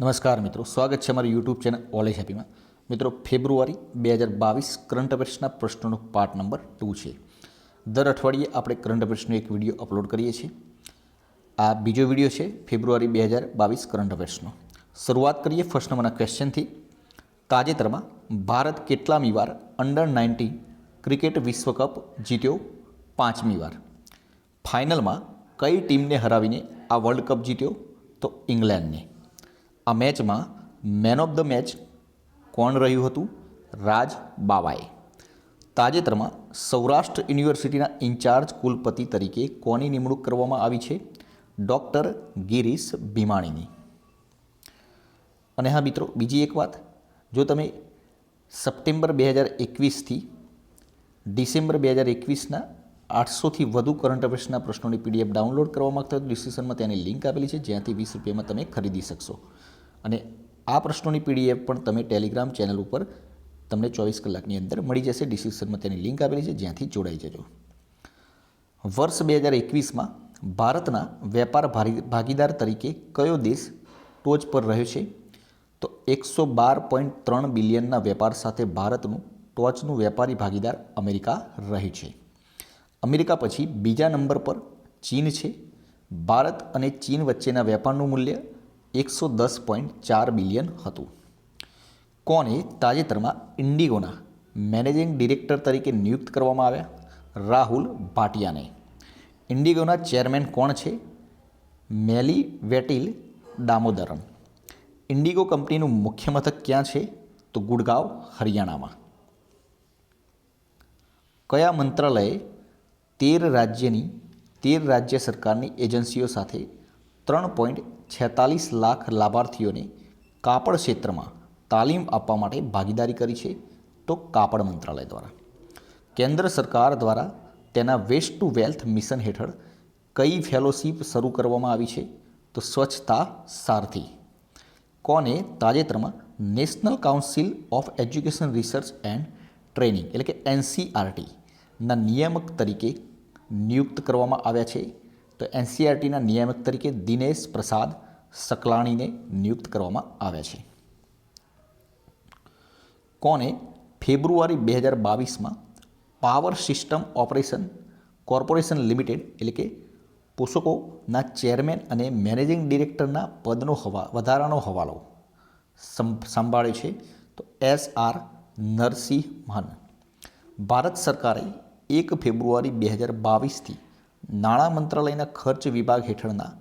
નમસ્કાર મિત્રો, સ્વાગત છે અમારી યુટ્યુબ ચેનલ ઓલેજ હેપીમાં મિત્રો, ફેબ્રુઆરી બે હજાર બાવીસ કરંટ અફેર્સના પ્રશ્નોનો પાર્ટ નંબર ટુ છે. દર અઠવાડિયે આપણે કરંટ અફેર્સનો એક વીડિયો અપલોડ કરીએ છીએ. આ બીજો વીડિયો છે ફેબ્રુઆરી બે હજાર બાવીસ કરંટ અફેર્સનો શરૂઆત કરીએ ફર્સ્ટ નંબરના ક્વેશ્ચનથી તાજેતરમાં ભારત કેટલામી વાર અંડર નાઇન્ટીન ક્રિકેટ વિશ્વકપ જીત્યો પાંચમી વાર. ફાઇનલમાં કઈ ટીમને હરાવીને આ વર્લ્ડ કપ જીત્યો? તો ઇંગ્લેન્ડને આ મેચમાં મેન ઓફ ધ મેચ કોણ રહ્યું હતું? રાજ બાવાએ. તાજેતરમાં સૌરાષ્ટ્ર યુનિવર્સિટીના ઇન્ચાર્જ કુલપતિ તરીકે કોની નિમણૂક કરવામાં આવી છે? ડૉક્ટર ગિરીશ ભીમાણીની. અને હા મિત્રો, બીજી એક વાત. જો તમે સપ્ટેમ્બર બે હજાર એકવીસથી ડિસેમ્બર બે હજાર એકવીસના આઠસોથી વધુ કરંટ અફેર્સના પ્રશ્નોની પીડીએફ ડાઉનલોડ કરવા માગતા હોય તો ડિસ્ક્રિપ્શનમાં તેની લિંક આપેલી છે. જ્યાંથી વીસ રૂપિયામાં તમે ખરીદી શકશો. અને આ પ્રશ્નોની પીડીએફ પણ તમે ટેલિગ્રામ ચેનલ ઉપર તમને ચોવીસ કલાકની અંદર મળી જશે. ડિસ્ક્રિપ્શનમાં તેની લિંક આપેલી છે, જ્યાંથી જોડાઈ જજો. વર્ષ બે હજાર એકવીસમાં ભારતના વેપાર ભાગીદાર તરીકે કયો દેશ ટોચ પર રહ્યો છે? તો એકસો બાર પોઈન્ટ ત્રણ બિલિયનના વેપાર સાથે ભારતનું ટોચનું વેપારી ભાગીદાર અમેરિકા રહ્યું છે. અમેરિકા પછી બીજા નંબર પર ચીન છે. ભારત અને ચીન વચ્ચેના વેપારનું મૂલ્ય એકસો દસ પોઈન્ટ ચાર બિલિયન હતું. કોને તાજેતરમાં ઇન્ડિગોના મેનેજિંગ ડિરેક્ટર તરીકે નિયુક્ત કરવામાં આવ્યા? રાહુલ ભાટિયાને. ઇન્ડિગોના ચેરમેન કોણ છે? મેલી વેટિલ દામોદરન ઇન્ડિગો કંપનીનું મુખ્ય મથક ક્યાં છે? તો ગુડગાંવ, હરિયાણામાં. કયા મંત્રાલયે તેર રાજ્યની, તેર રાજ્ય સરકારની એજન્સીઓ સાથે ત્રણ પોઈન્ટ છેતાલીસ લાખ લાભાર્થીઓને કાપડ ક્ષેત્રમાં તાલીમ આપવા માટે ભાગીદારી કરી છે તો કાપડ મંત્રાલય દ્વારા. કેન્દ્ર સરકાર દ્વારા તેના વેસ્ટ ટુ વેલ્થ મિશન હેઠળ કઈ ફેલોશિપ શરૂ કરવામાં આવી છે? તો સ્વચ્છતા, સારથી. કોને? તાજેતરમાં national council of education research and training એટલે કે એનસીઆરટીના નિયામક તરીકે નિયુક્ત કરવામાં આવ્યા છે. તો એનસીઆરટીના નિયામક તરીકે દિનેશ પ્રસાદ સકલાણીને નિયુક્ત કરવામાં આવ્યા છે. કોને ફેબ્રુઆરી બે હજાર બાવીસમાં power system operation corporation limited એટલે કે પોસોકોના ચેરમેન અને મેનેજિંગ ડિરેક્ટરના પદનો હવા, વધારાનો હવાલો સંભાળ્યો સંભાળે છે તો એસ આર નરસિંહ મહન ભારત સરકારે એક ફેબ્રુઆરી બે હજાર બાવીસથી નાણાં મંત્રાલયના ખર્ચ વિભાગ હેઠળના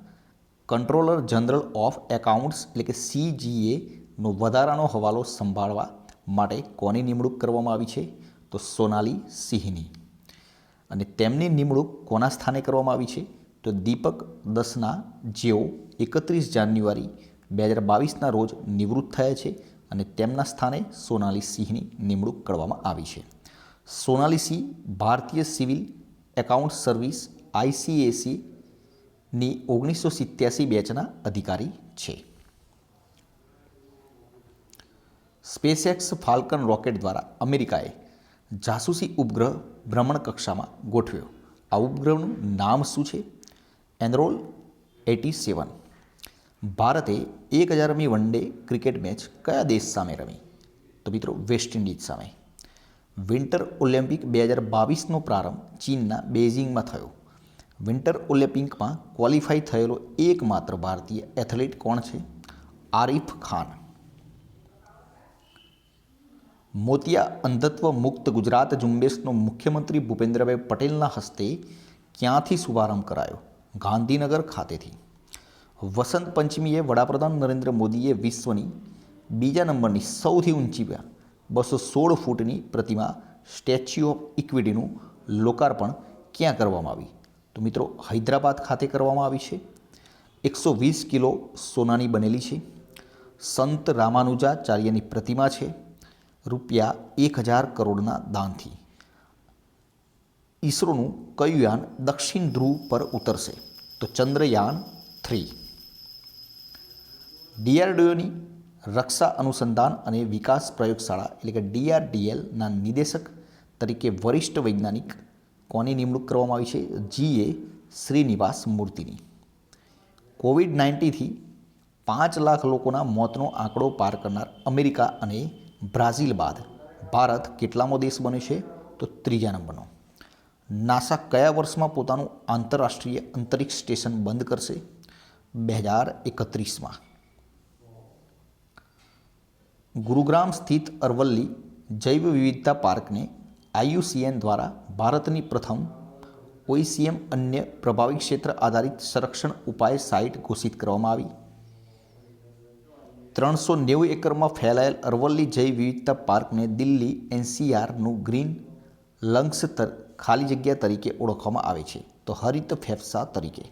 કંટ્રોલર જનરલ ઓફ એકાઉન્ટ્સ એટલે કે સીજીએનો વધારાનો હવાલો સંભાળવા માટે કોની નિમણૂક કરવામાં આવી છે? તો સોનાલી સિંહની. અને તેમની નિમણૂક કોના સ્થાને કરવામાં આવી છે? તો દીપક દસના જેઓ એકત્રીસ જાન્યુઆરી બે હજાર બાવીસના રોજ નિવૃત્ત થયા છે અને તેમના સ્થાને સોનાલી સિંહની નિમણૂક કરવામાં આવી છે. સોનાલી સિંહ ભારતીય સિવિલ એકાઉન્ટ સર્વિસ આઈસીએસીની ઓગણીસો સિત્યાસી બેચના અધિકારી છે. સ્પેસએક્સ ફાલ્કન રોકેટ દ્વારા અમેરિકાએ જાસૂસી ઉપગ્રહ ભ્રમણ કક્ષામાં ગોઠવ્યો. આ ઉપગ્રહનું નામ શું છે? એનરોલ એટી સેવન. ભારતે એક હજારમી વન ડે ક્રિકેટ મેચ કયા દેશ સામે રમી? તો મિત્રો, વેસ્ટ ઇન્ડિઝ સામે. વિન્ટર ઓલિમ્પિક બે હજાર બાવીસનો પ્રારંભ ચીનના બેઇજિંગમાં થયો. વિન્ટર ઓલિમ્પિકમાં ક્વોલિફાઈ થયેલો એકમાત્ર ભારતીય એથ્લેટ કોણ છે? આરિફ ખાન. મોતિયા અંધત્વ મુક્ત ગુજરાત ઝુંબેશનો મુખ્યમંત્રી ભૂપેન્દ્રભાઈ પટેલના હસ્તે ક્યાંથી શુભારંભ કરાયો? ગાંધીનગર ખાતેથી. વસંત પંચમીએ વડાપ્રધાન નરેન્દ્ર મોદીએ વિશ્વની બીજા નંબરની સૌથી ઊંચી બસો સોળ ફૂટની પ્રતિમા સ્ટેચ્યુ ઓફ ઇક્વિટીનું લોકાર્પણ ક્યાં કરવામાં આવી તો મિત્રો હૈદરાબાદ ખાતે કરવામાં આવી છે. એકસો વીસ કિલો સોનાની બનેલી છે. સંત રામાનુજાચાર્યની પ્રતિમા છે. રૂપિયા એક હજાર કરોડના દાનથી. ઈસરોનું કયું યાન દક્ષિણ ધ્રુવ પર ઉતરશે. તો ચંદ્રયાન થ્રી. ડીઆરડીઓની રક્ષા અનુસંધાન અને વિકાસ પ્રયોગશાળા એટલે કે ડીઆરડીએલના નિદેશક તરીકે વરિષ્ઠ વૈજ્ઞાનિક કોની નિમણૂક કરવામાં આવી છે? જી એ શ્રીનિવાસ મૂર્તિની. કોવિડ નાઇન્ટીનથી પાંચ લાખ લોકોના મોતનો આંકડો પાર કરનાર અમેરિકા અને બ્રાઝિલ બાદ ભારત કેટલામો દેશ બને છે? તો ત્રીજા નંબરનો. નાસા કયા વર્ષમાં પોતાનું આંતરરાષ્ટ્રીય અંતરિક્ષ સ્ટેશન બંધ કરશે? બે હજાર એકત્રીસમાં. ગુરુગ્રામ સ્થિત અરવલ્લી જૈવ વિવિધતા પાર્કને આઈયુસીએન દ્વારા ભારતની પ્રથમ ઓઈસીએમ અન્ય પ્રભાવિત ક્ષેત્ર આધારિત સંરક્ષણ ઉપાય સાઇટ ઘોષિત કરવામાં આવી. ત્રણસો નેવું એકરમાં ફેલાયેલ અરવલ્લી જૈવ વિવિધતા પાર્કને દિલ્હી એનસીઆરનું ગ્રીન લંગ્સ તર, ખાલી જગ્યા તરીકે ઓળખવામાં આવે છે. તો હરિત ફેફસા તરીકે.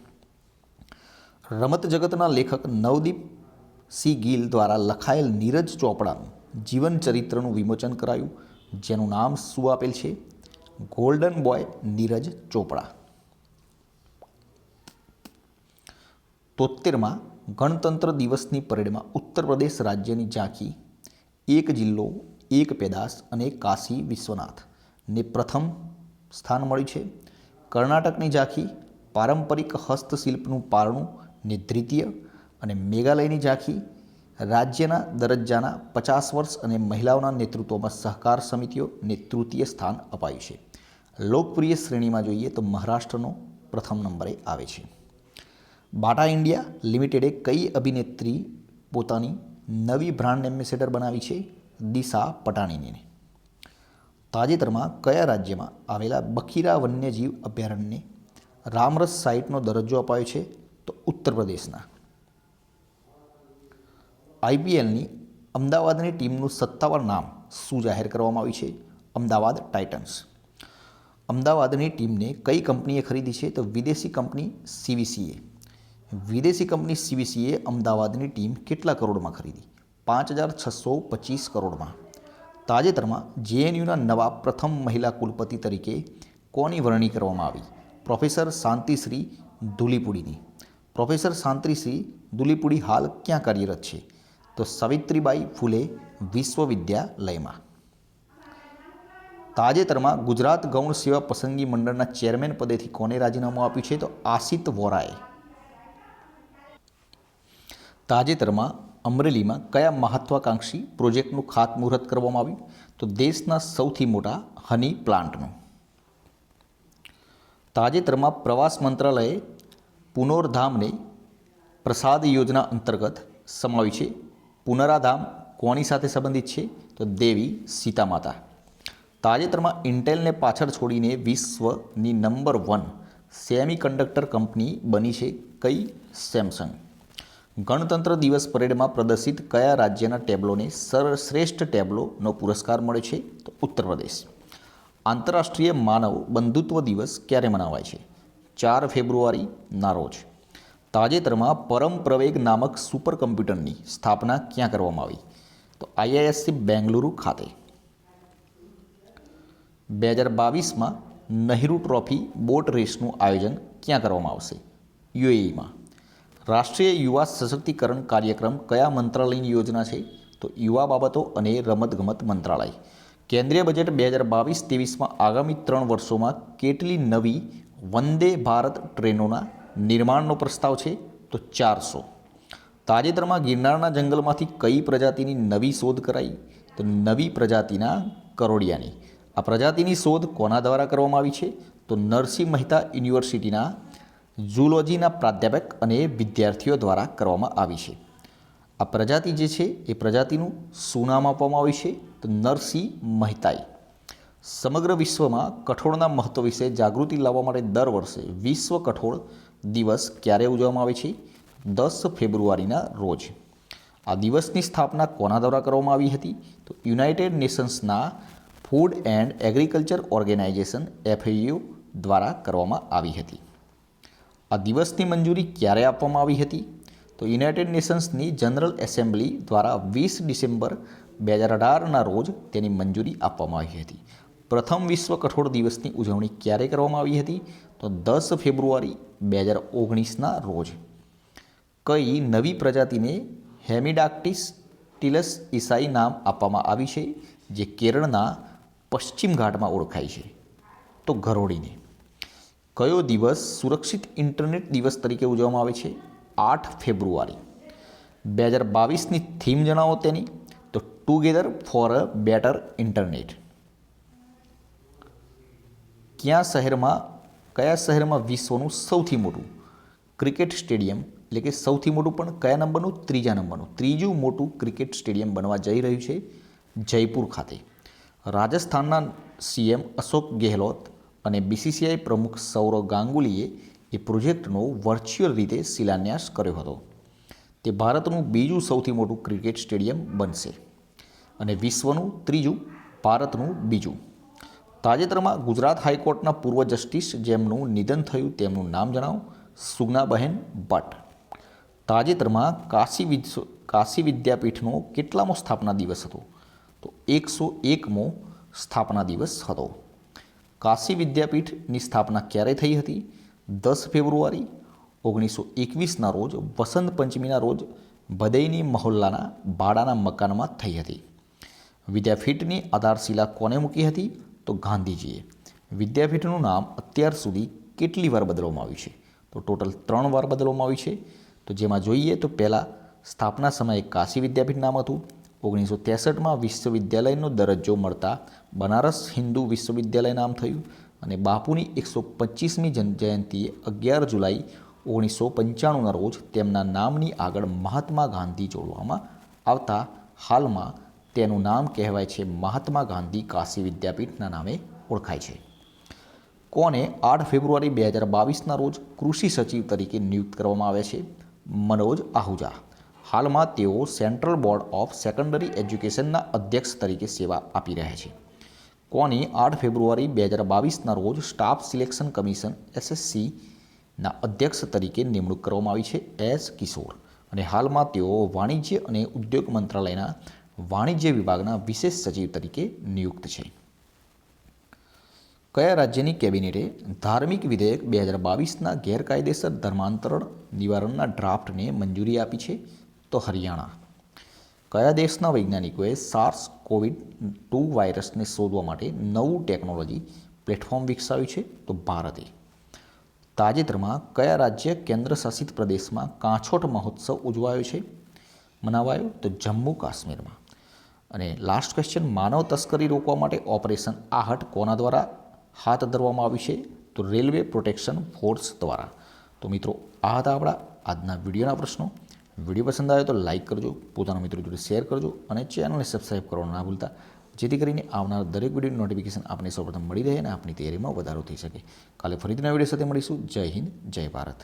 રમત જગતના લેખક નવદીપ સી ગિલ દ્વારા લખાયેલ નીરજ ચોપડાનું જીવન ચરિત્રનું વિમોચન કરાયું. જેનું નામ શું આપેલ છે? ગોલ્ડન બોય નીરજ ચોપડા. તોતેરમાં ગણતંત્ર દિવસની પરેડમાં ઉત્તર પ્રદેશ રાજ્યની ઝાંખી, એક જિલ્લો, એક પેદાશ અને કાશી વિશ્વનાથને પ્રથમ સ્થાન મળ્યું છે. કર્ણાટકની ઝાંખી, પારંપરિક હસ્તશિલ્પનું પારણું ને દ્વિતીય અને મેઘાલયની ઝાંખી રાજ્યના દરજ્જાના પચાસ વર્ષ અને મહિલાઓના નેતૃત્વમાં સહકાર સમિતિઓને તૃતીય સ્થાન અપાયું છે. લોકપ્રિય શ્રેણીમાં જોઈએ તો મહારાષ્ટ્રનો પ્રથમ નંબરે આવે છે. બાટા ઇન્ડિયા લિમિટેડે કઈ અભિનેત્રી પોતાની નવી બ્રાન્ડ એમ્બેસેડર બનાવી છે? દિશા પટાણીને તાજેતરમાં કયા રાજ્યમાં આવેલા બખીરા વન્યજીવ અભયારણ્યને રામરસ સાઇટનો દરજ્જો અપાયો છે? તો ઉત્તર પ્રદેશના. આઈપીએલની અમદાવાદની ટીમનું સત્તાવાર નામ શું જાહેર કરવામાં આવ્યું છે? અમદાવાદ ટાઇટન્સ. અમદાવાદની ટીમને કઈ કંપનીએ ખરીદી છે? તો વિદેશી કંપની સીવીસીએ. વિદેશી કંપની સીવીસીએ અમદાવાદની ટીમ કેટલા કરોડમાં ખરીદી? પાંચ હજાર છસો પચીસ કરોડમાં. તાજેતરમાં જેએનયુના નવા પ્રથમ મહિલા કુલપતિ તરીકે કોની વરણી કરવામાં આવી? પ્રોફેસર શાંતિશ્રી ધુલીપુડીની. પ્રોફેસર શાંતિશ્રી ધુલીપુડી હાલ ક્યાં કાર્યરત છે? તો સાવિત્રીબાઈ ફૂલે વિશ્વવિદ્યાલયમાં. તાજેતરમાં ગુજરાત ગૌણ સેવા પસંદગી મંડળના ચેરમેન પદેથી કોને રાજીનામું આપ્યું છે તો આશિત વોરાએ. તાજેતરમાં અમરેલીમાં કયા મહત્વાકાંક્ષી પ્રોજેક્ટનું ખાતમુહૂર્ત કરવામાં આવ્યું? તો દેશના સૌથી મોટા હની પ્લાન્ટનું. તાજેતરમાં પ્રવાસ મંત્રાલયે પુનોરધામને પ્રસાદ યોજના અંતર્ગત સમાવી છે. પુનરાધામ કોની સાથે સંબંધિત છે? તો દેવી સીતામાતા. તાજેતરમાં ઇન્ટેલને પાછળ છોડીને વિશ્વની number one semiconductor company બની છે કઈ? સેમસંગ. ગણતંત્ર દિવસ પરેડમાં પ્રદર્શિત કયા રાજ્યના ટેબ્લોને સર્વશ્રેષ્ઠ ટેબલોનો પુરસ્કાર મળે છે? તો ઉત્તર પ્રદેશ. આંતરરાષ્ટ્રીય માનવ બંધુત્વ દિવસ ક્યારે મનાવાય છે? ચાર ફેબ્રુઆરીના રોજ. તાજેતરમાં પરમ પ્રવેગ નામક સુપર કમ્પ્યુટરની સ્થાપના ક્યાં કરવામાં આવી? તો આઈઆઈએસસી બેંગલુરુ ખાતે. બે હજાર બાવીસમાં નહેરુ ટ્રોફી બોટ રેસનું આયોજન ક્યાં કરવામાં આવશે? યુએઈમાં. રાષ્ટ્રીય યુવા સશક્તિકરણ કાર્યક્રમ કયા મંત્રાલયની યોજના છે? તો યુવા બાબતો અને રમતગમત મંત્રાલય. કેન્દ્રીય બજેટ બે હજાર બાવીસ ત્રેવીસમાં આગામી ત્રણ વર્ષોમાં કેટલી નવી વંદે ભારત ટ્રેનોના નિર્માણનો પ્રસ્તાવ છે તો ચારસો. તાજેતરમાં ગિરનારના જંગલમાંથી કઈ પ્રજાતિની નવી શોધ કરાઈ? તો નવી પ્રજાતિના કરોડિયાની. આ પ્રજાતિની શોધ કોના દ્વારા કરવામાં આવી છે? તો નરસિંહ મહેતા યુનિવર્સિટીના ઝૂલોજીના પ્રાધ્યાપક અને વિદ્યાર્થીઓ દ્વારા કરવામાં આવી છે. આ પ્રજાતિ જે છે એ પ્રજાતિનું શું નામ આપવામાં આવ્યું છે? તો નરસિંહ મહેતાઈ સમગ્ર વિશ્વમાં કઠોળના મહત્વ વિશે જાગૃતિ લાવવા માટે દર વર્ષે વિશ્વ કઠોળ દિવસ ક્યારે ઉજવવામાં આવે છે? દસ ફેબ્રુઆરીના રોજ. આ દિવસની સ્થાપના કોના દ્વારા કરવામાં આવી હતી? તો united નેશન્સના food and agriculture organisation, FAO, દ્વારા કરવામાં આવી હતી. આ દિવસની મંજૂરી ક્યારે આપવામાં આવી હતી? તો યુનાઇટેડ નેશન્સની જનરલ એસેમ્બલી દ્વારા વીસ ડિસેમ્બર બે હજાર અઢારના રોજ તેની મંજૂરી આપવામાં આવી હતી. પ્રથમ વિશ્વ કઠોળ દિવસની ઉજવણી ક્યારે કરવામાં આવી હતી? તો દસ ફેબ્રુઆરી બે હજાર ઓગણીસના રોજ. કઈ નવી પ્રજાતિને હેમિડાક્ટિસ ટિલસ ઈસાઈ નામ આપવામાં આવી છે? જે કેરળના પશ્ચિમ ઘાટમાં ઓળખાય છે. તો ગરોળીને. કયો દિવસ સુરક્ષિત ઇન્ટરનેટ દિવસ તરીકે ઉજવવામાં આવે છે? આઠ ફેબ્રુઆરી. બે હજાર બાવીસની થીમ જણાવો તેની. તો together for a better internet. ક્યાં શહેરમાં, કયા શહેરમાં વિશ્વનું સૌથી મોટું ક્રિકેટ સ્ટેડિયમ, એટલે કે સૌથી મોટું પણ કયા નંબરનું? ત્રીજા નંબરનું. ત્રીજું મોટું ક્રિકેટ સ્ટેડિયમ બનવા જઈ રહ્યું છે જયપુર ખાતે. રાજસ્થાનના સીએમ અશોક ગેહલોત અને બીસીસીઆઈ પ્રમુખ સૌરવ ગાંગુલીએ એ પ્રોજેક્ટનો વર્ચ્યુઅલ રીતે શિલાન્યાસ કર્યો હતો. તે ભારતનું બીજું સૌથી મોટું ક્રિકેટ સ્ટેડિયમ બનશે. અને વિશ્વનું ત્રીજું, ભારતનું બીજું. તાજેતરમાં ગુજરાત હાઈકોર્ટના પૂર્વ જસ્ટિસ જેમનું નિધન થયું તેમનું નામ જણાવો. સુગનાબહેન ભટ્ટ. તાજેતરમાં કાશી વિશ્વ કાશી વિદ્યાપીઠનો કેટલામો સ્થાપના દિવસ હતો? તો એકસો એકમો સ્થાપના દિવસ હતો. કાશી વિદ્યાપીઠની સ્થાપના ક્યારે થઈ હતી? દસ ફેબ્રુઆરી, ઓગણીસો એકવીસના રોજ, વસંત પંચમીના રોજ, ભદૈની મહોલ્લાના ભાડાના મકાનમાં થઈ હતી. વિદ્યાપીઠની આધારશિલા કોને મૂકી હતી? તો ગાંધીજીએ. વિદ્યાપીઠનું નામ અત્યાર સુધી કેટલી વાર બદલવામાં આવ્યું છે? તો ટોટલ ત્રણ વાર બદલવામાં આવ્યું છે. તો જેમાં જોઈએ તો પહેલાં સ્થાપના સમયે કાશી વિદ્યાપીઠ નામ હતું. ઓગણીસો ત્રેસઠમાં વિશ્વવિદ્યાલયનો દરજ્જો મળતા બનારસ હિન્દુ વિશ્વવિદ્યાલય નામ થયું અને બાપુની એકસો પચીસમી જયંતિએ અગિયાર જુલાઈ ઓગણીસો પંચાણુંના રોજ તેમના નામની આગળ મહાત્મા ગાંધી જોડવામાં આવતા હાલમાં તેનું નામ કહેવાય છે મહાત્મા ગાંધી કાશી વિદ્યાપીઠના નામે ઓળખાય છે. કોને આઠ ફેબ્રુઆરી બે હજાર બાવીસના રોજ કૃષિ સચિવ તરીકે નિયુક્ત કરવામાં આવે છે? મનોજ આહુજા. હાલમાં તેઓ સેન્ટ્રલ બોર્ડ ઓફ સેકન્ડરી એજ્યુકેશનના અધ્યક્ષ તરીકે સેવા આપી રહ્યા છે. કોની આઠ ફેબ્રુઆરી બે હજાર બાવીસના રોજ સ્ટાફ સિલેક્શન કમિશન એસએસસીના અધ્યક્ષ તરીકે નિમણૂક કરવામાં આવી છે એસ કિશોર. અને હાલમાં તેઓ વાણિજ્ય અને ઉદ્યોગ મંત્રાલયના વાણિજ્ય વિભાગના વિશેષ સચિવ તરીકે નિયુક્ત છે. કયા રાજ્યની કેબિનેટે ધાર્મિક વિધેયક બે હજાર બાવીસના ગેરકાયદેસર ધર્માંતરણ નિવારણના ડ્રાફ્ટને મંજૂરી આપી છે તો હરિયાણા. કયા દેશના વૈજ્ઞાનિકોએ સાર્સ કોવિડ ટુ વાયરસને શોધવા માટે નવું ટેકનોલોજી પ્લેટફોર્મ વિકસાવ્યું છે તો ભારતે. તાજેતરમાં કયા રાજ્ય કેન્દ્ર શાસિત પ્રદેશમાં કાંછોટ મહોત્સવ ઉજવાયો છે? મનાવાયો તો જમ્મુ કાશ્મીરમાં. અને લાસ્ટ ક્વેશ્ચન માનવ તસ્કરી રોકવા માટે ઓપરેશન આહટ કોના દ્વારા? હાથ ધરવામાં આવ્યું છે તો રેલવે પ્રોટેક્શન ફોર્સ દ્વારા. તો મિત્રો, આ હતા આપણા આજના વિડીયોના પ્રશ્નો. વીડિયો પસંદ આવે તો લાઇક કરજો, પોતાના મિત્રો જોડે શેર કરજો અને ચેનલને સબસ્ક્રાઈબ કરવાનું ના ભૂલતા. જેથી કરીને આવનાર દરેક વીડિયો નોટિફિકેશન આપને સૌપ્રથમ મળી રહે અને આપની તૈયારીમાં વધારો થઈ શકે. કાલે ફરીથી નવા વીડિયો સાથે મળીશું. જય હિન્દ, જય ભારત.